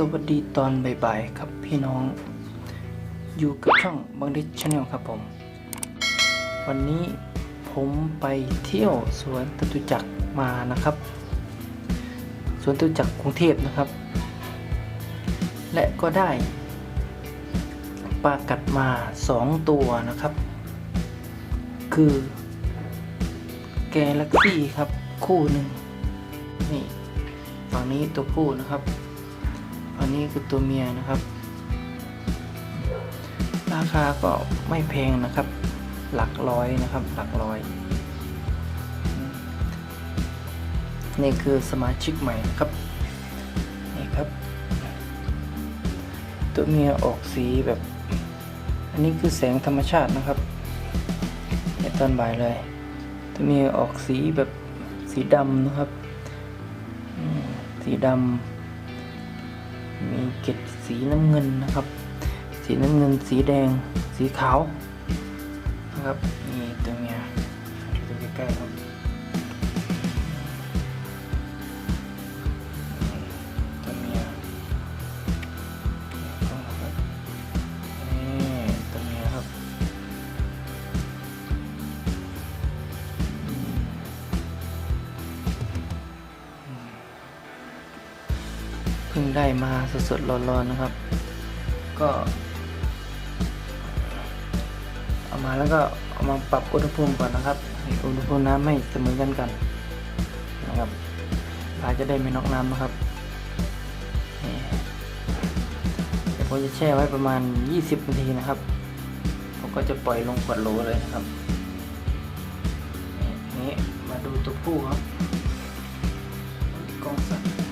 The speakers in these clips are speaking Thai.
สวัสดีตอนบ่ายๆครับพี่น้อง อยู่กับช่องบังดิชแนลครับผม วันนี้ผมไปเที่ยวสวนจตุจักรมานะครับ สวนจตุจักรกรุงเทพนะครับ และก็ได้ปลากัดมาสองตัวนะครับ คือแกลักซี่ครับคู่หนึ่งนี่ฝั่งนี้ตัวผู้นะครับ อันนี้คือตัวเมียนะครับ ราคาก็ไม่แพงนะครับ หลักร้อยนะครับ หลักร้อย นี่คือสมาชิกใหม่นะครับ นี่ครับ ตัวเมียออกสีแบบ อันนี้คือแสงธรรมชาตินะครับในตอนบ่ายเลย ตัวเมียออกสีแบบสีดำนะครับ สีดำ มีเกล็ดสีน้ำเงินนะครับ สีน้ำเงินสีแดงสีขาวนะครับนี่ตัวเมียดูใกล้ๆครับ พิ่งได้มาสดๆร้อนๆนะครับ ก็ เอามาแล้วก็เอามาปรับอุณหภูมิก่อนนะครับอุณหภูมิน้ำไม่เสมอกันกันนะครับปลาจะได้ไม่นอกน้ำนะครับเดี๋ยวผมจะแช่ไว้ประมาณ 20นาทีนะครับผมก็จะปล่อยลงขวดโหลเลยนะครับนี่มาดูตัวผู้ครับกล้องสัตว์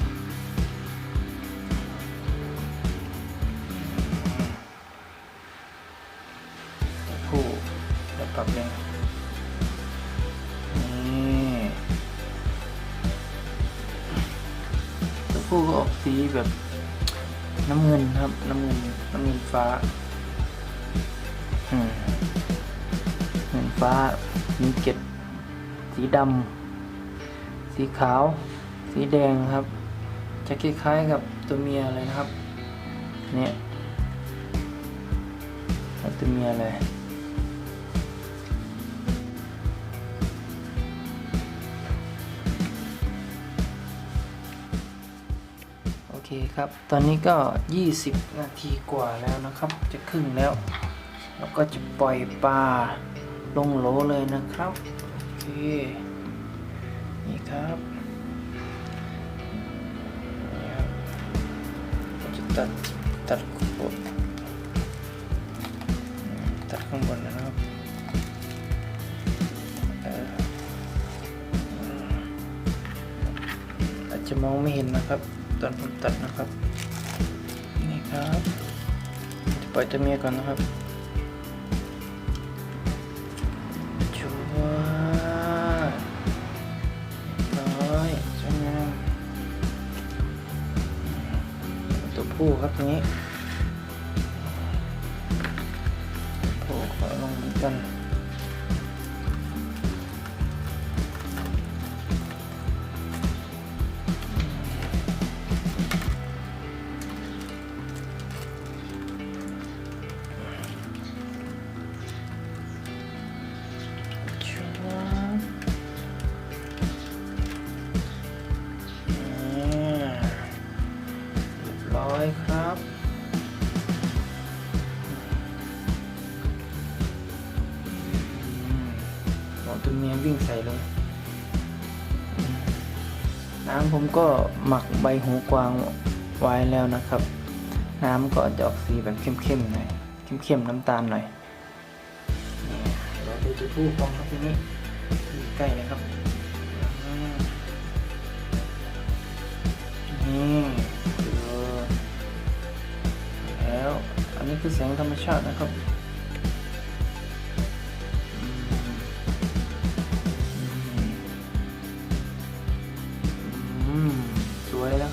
ตัวผู้ก็ออกสีแบบน้ำเงินครับ น้ำเงินน้ำเงินฟ้าเงินฟ้ามีเก็ดสีดำสีขาว สีแดงครับ จะคล้ายๆกับตัวเมียเลยนะครับ เนี่ยตัวเมียเลย เคครับ ตอนนี้ก็ 20 นาทีกว่าแล้วนะครับ จะครึ่งแล้ว แล้วก็จะปล่อยปลาลงโหลเลยนะครับ โอเค นี่ครับจะตัดตัดขวดตัดข้างบนนะครับอาจจะมองไม่เห็นนะครับ อนผมตัดนะครับ นี่ครับจะปล่อยตัวเมียก่อนนะครับชัวร์เรียบร้อยสวยงามตัวผู้ครับนี้โผล่ขอลงเหมือนกัน น้ำผมก็หมักใบหูกวางไว้แล้วนะครับ น้ำก็จะออกสีแบบเข้มๆหน่อยเข้มๆน้ำตาลหน่อยนี่เราดูตัวผู้พร้อมครับทีนี้ที่ใกล้เลยครับนี่แล้วอันนี้คือแสงธรรมชาตินะครับ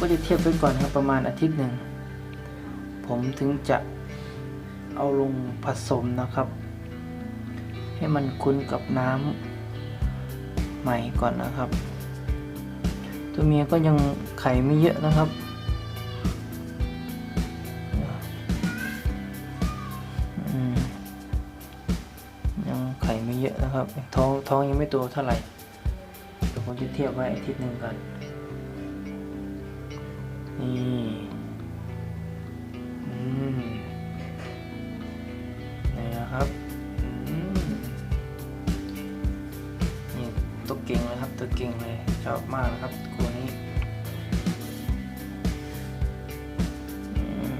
ก็จะเทียบไว้ก่อนครับประมาณอาทิตย์หนึ่ง ผมถึงจะเอาลงผสมนะครับ ให้มันคุ้นกับน้ำใหม่ก่อนนะครับ ตัวเมียก็ยังไข่ไม่เยอะนะครับยังไข่ไม่เยอะนะครับท้องท้องยังไม่โตเท่าไหร่เดี๋ยวผมจะเทียบไว้อาทิตย์หนึ่งก่อน นี่อืมนี่นะครับอืมนี่ตัวเก่งเลยครับตัวเก่งเลยชอบมากนะครับคู่นี้อืม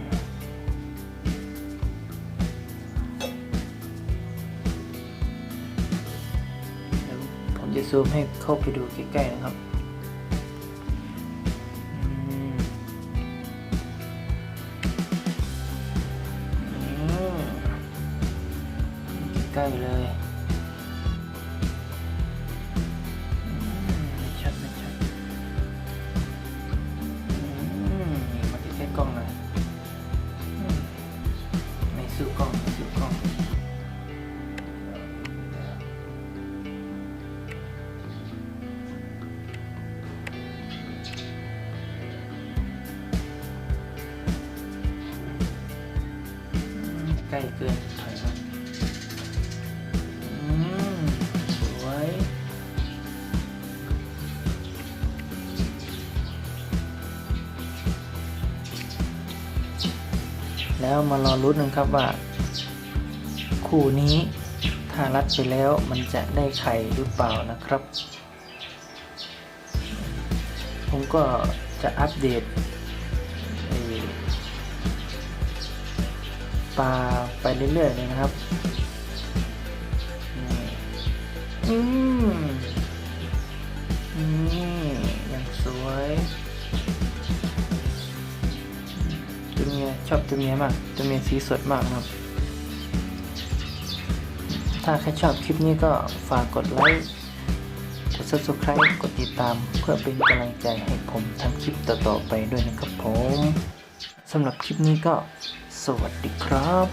เดี๋ยวผมจะซูมให้เข้าไปดูใกล้ๆนะครับ ใกล้เกินถอยมาอืมสวยแล้วมารอรุ้นนึงครับว่า คู่นี้ถ้ารัดไปแล้วมันจะได้ไข่หรือเปล่านะครับ ผมก็จะอัปเดต ปลาไปเรื่อยๆเลยนะครับอืมนี่อย่างสวยตัวเมียชอบตัวเมียมากตัวเมียสีสดมากครับ ถ้าใครชอบคลิปนี้ก็ฝากกดไลค์กด subscribe กดติดตามเพื่อเป็นกำลังใจให้ผมทำคลิปต่อๆไปด้วยนะครับผมสำหรับคลิปนี้ก็ สวัสดีครับ